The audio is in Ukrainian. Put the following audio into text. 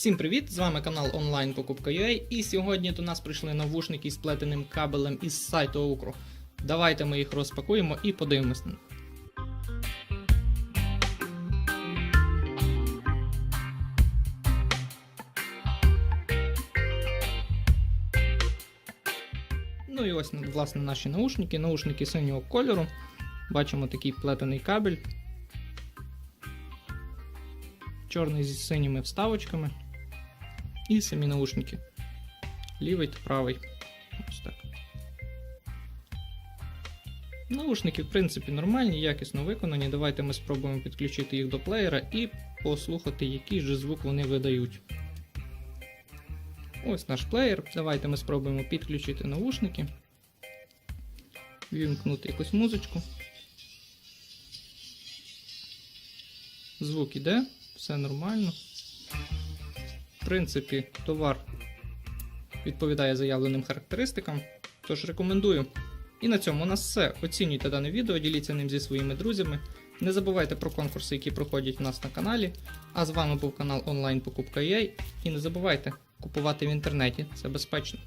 Всім привіт! З вами канал онлайн Покупка.ua і сьогодні до нас прийшли навушники з плетеним кабелем із сайту Окру. Давайте ми їх розпакуємо і подивимось. на них. Ну і ось власне наші наушники. Наушники синього кольору. Бачимо такий плетений кабель. Чорний зі синіми вставочками. І самі наушники. Лівий та правий. Ось так. Наушники, в принципі, нормальні, якісно виконані. Давайте ми спробуємо підключити їх до плеєра і послухати, який же звук вони видають. Ось наш плеєр. Давайте ми спробуємо підключити наушники. Вімкнути якусь музичку. Звук іде, все нормально. Принципі, товар відповідає заявленим характеристикам, тож рекомендую. І на цьому у нас все. Оцінюйте дане відео, діліться ним зі своїми друзями. Не забувайте про конкурси, які проходять у нас на каналі. А з вами був канал онлайн Покупка.ua. І не забувайте купувати в інтернеті, це безпечно.